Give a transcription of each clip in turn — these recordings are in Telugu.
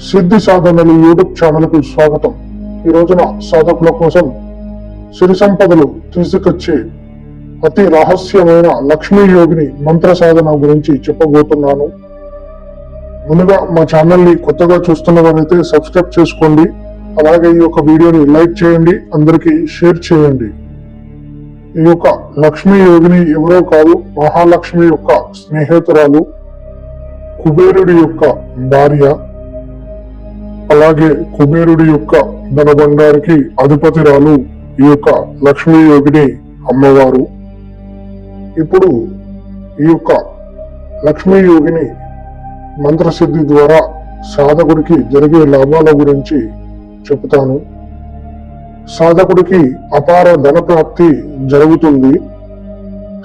సిద్ధి సాధనలు యూట్యూబ్ ఛానల్కు స్వాగతం. ఈ రోజున సాధకుల కోసం సిరి సంపదలు తీసుకొచ్చే అతి రహస్యమైన లక్ష్మీ యోగిని మంత్ర సాధన గురించి చెప్పబోతున్నాను. ముందుగా మా ఛానల్ని కొత్తగా చూస్తున్న వారైతే సబ్స్క్రైబ్ చేసుకోండి. అలాగే ఈ యొక్క వీడియోని లైక్ చేయండి అందరికీ షేర్ చేయండి. ఈ యొక్క లక్ష్మీ యోగిని ఎవరో కాదు మహాలక్ష్మి యొక్క స్నేహితురాలు కుబేరుడి యొక్క భార్య అలాగే కుబేరుడి యొక్క ధనబండారికి అధిపతిరాలు ఈ యొక్క లక్ష్మీ యోగిని అమ్మవారు. ఇప్పుడు ఈ యొక్క లక్ష్మీ యోగిని మంత్రసిద్ధి ద్వారా సాధకుడికి జరిగే లాభాల గురించి చెబుతాను. సాధకుడికి అపార ధన ప్రాప్తి జరుగుతుంది.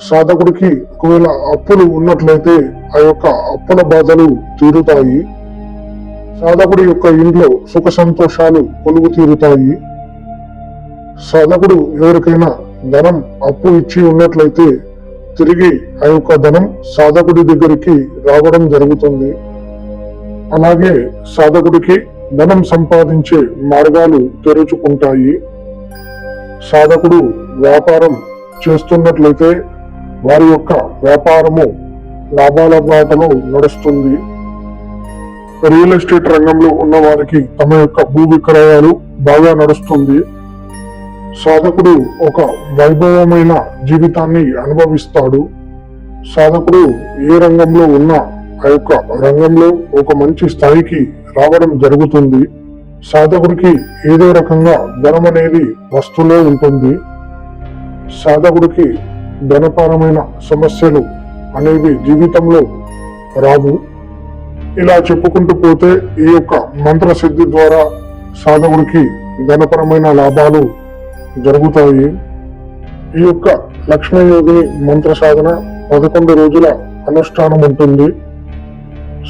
సాధకుడికి ఒకవేళ అప్పులు ఉన్నట్లయితే ఆ యొక్క అప్పుల బాధలు తీరుతాయి. సాధకుడి యొక్క ఇంట్లో సుఖ సంతోషాలు కొలుగు తీరుతాయి సాధకుడు ఎవరికైనా ధనం అప్పు ఇచ్చి ఉన్నట్లయితే తిరిగి ఆ యొక్క ధనం సాధకుడి దగ్గరికి రావడం జరుగుతుంది. అలాగే సాధకుడికి ధనం సంపాదించే మార్గాలు తెరుచుకుంటాయి. సాధకుడు వ్యాపారం చేస్తున్నట్లయితే వారి యొక్క వ్యాపారము లాభాల బాటలో నడుస్తుంది. రియల్ ఎస్టేట్ రంగంలో ఉన్న వారికి తమ యొక్క భూ విక్రయాలు బాగా నడుస్తుంది. సాధకుడు ఒక వైభవమైన జీవితాన్ని అనుభవిస్తాడు. సాధకుడు ఏ రంగంలో ఉన్నా ఆ యొక్క రంగంలో ఒక మంచి స్థాయికి రావడం జరుగుతుంది. సాధకుడికి ఏదో రకంగా ధనం అనేది వస్తూనే ఉంటుంది. సాధకుడికి ధనపరమైన సమస్యలు అనేవి జీవితంలో రావు. ఇలా చెప్పుకుంటూ పోతే ఈ యొక్క మంత్ర సిద్ధి ద్వారా సాధకుడికి ధనపరమైన లాభాలు జరుగుతాయి. ఈ యొక్క లక్ష్మీయోగిని మంత్ర సాధన పదకొండు రోజుల అనుష్ఠానం ఉంటుంది.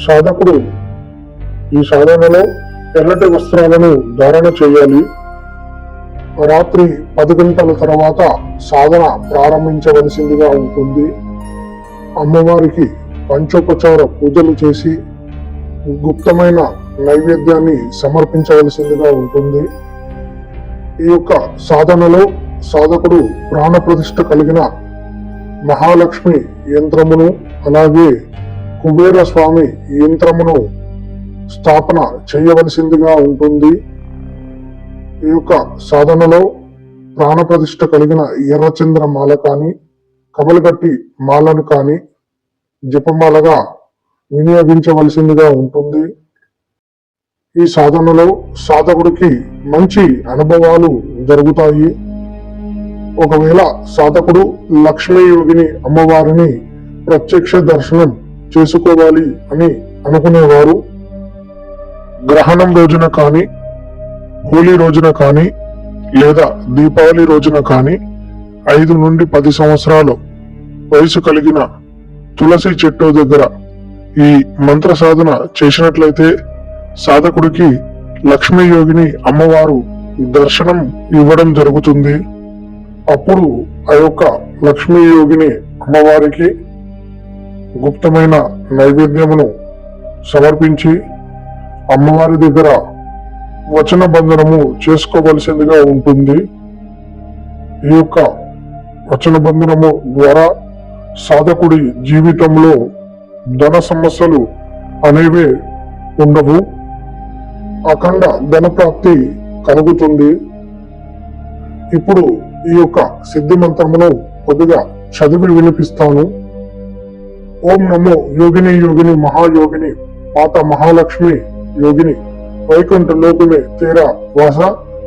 సాధకుడు ఈ సాధనలో ఎర్రటి వస్త్రాలను ధారణ చేయాలి. రాత్రి పది గంటల తర్వాత సాధన ప్రారంభించవలసిందిగా ఉంటుంది. అమ్మవారికి పంచోపచార పూజలు చేసి గుప్తమైన నైవేద్యాన్ని సమర్పించవలసిందిగా ఉంటుంది. ఈ యొక్క సాధనలో సాధకుడు ప్రాణప్రతిష్ఠ కలిగిన మహాలక్ష్మి యంత్రమును అలాగే కుబేర స్వామి యంత్రమును స్థాపన చేయవలసిందిగా ఉంటుంది. ఈ యొక్క సాధనలో ప్రాణప్రతిష్ఠ కలిగిన ఎర్రచంద్ర మాల కానీ కమలగట్టి మాలను కానీ జపమాలగా వినియోగించవలసిందిగా ఉంటుంది. ఈ సాధనలో సాధకుడికి మంచి అనుభవాలు జరుగుతాయి. ఒకవేళ సాధకుడు లక్ష్మీయోగిని అమ్మవారిని ప్రత్యక్ష దర్శనం చేసుకోవాలి అని అనుకునేవారు. గ్రహణం రోజున కానీ హోలీ రోజున కానీ లేదా దీపావళి రోజున కానీ ఐదు నుండి పది సంవత్సరాలు వయసు కలిగిన తులసి చెట్టు దగ్గర ఈ మంత్ర సాధన చేసినట్లయితే సాధకుడికి లక్ష్మీ యోగిని అమ్మవారు దర్శనం ఇవ్వడం జరుగుతుంది. అప్పుడు ఆ యొక్క లక్ష్మీ యోగిని అమ్మవారికి గుప్తమైన నైవేద్యమును సమర్పించి అమ్మవారి దగ్గర వచన బంధనము చేసుకోవలసిందిగా ఉంటుంది. ఈ యొక్క వచన బంధనము ద్వారా సాధకుడి జీవితంలో ధన సమస్యలు అనేవి ఉండవు. అఖండ ధన ప్రాప్తి కలుగుతుంది. ఇప్పుడు ఈ యొక్క సిద్ధి మంత్రమును కొద్దిగా చదివి వినిపిస్తాను. ఓం నమో యోగిని యోగిని మహాయోగిని పాత మహాలక్ష్మి యోగిని వైకుంఠ లోకమే తీరా వాస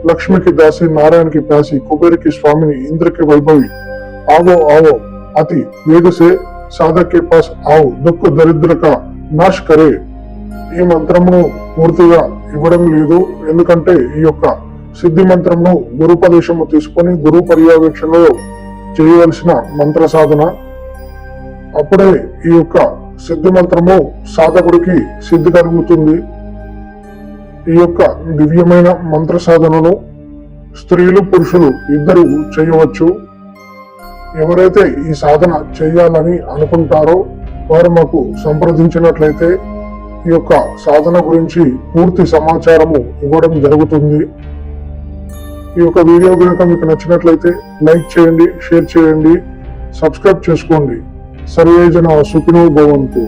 లక్ష్మికి దాసి నారాయణకి ప్యాసి కుబేరికి స్వామిని ఇంద్రకి వైభవి ఆగో ఆగో అతి వేగసే वैभवी आओ आओ अति वेग से साधक के पास आओ దుఃఖ దరిద్ర కా నాశ్ కరే ఈ మంత్రమును పూర్తిగా ఇవ్వడం లేదు ఎందుకంటే ఈ యొక్క సిద్ధి మంత్రమును గురుపదేశము తీసుకొని గురు పర్యవేక్షణలో చేయవలసిన మంత్ర సాధన అప్పుడే ఈ యొక్క సిద్ధి మంత్రము సాధకుడికి సిద్ధి కలుగుతుంది ఈ యొక్క దివ్యమైన మంత్ర సాధనను స్త్రీలు పురుషులు ఇద్దరు చేయవచ్చు ఎవరైతే ఈ సాధన చేయాలని అనుకుంటారో వారు మాకు సంప్రదించినట్లయితే ఈ యొక్క సాధన గురించి పూర్తి సమాచారము ఇవ్వడం జరుగుతుంది. ఈ యొక్క వీడియో కనుక మీకు నచ్చినట్లయితే లైక్ చేయండి షేర్ చేయండి సబ్స్క్రైబ్ చేసుకోండి. సర్వేజన సుఖినో భవంతు.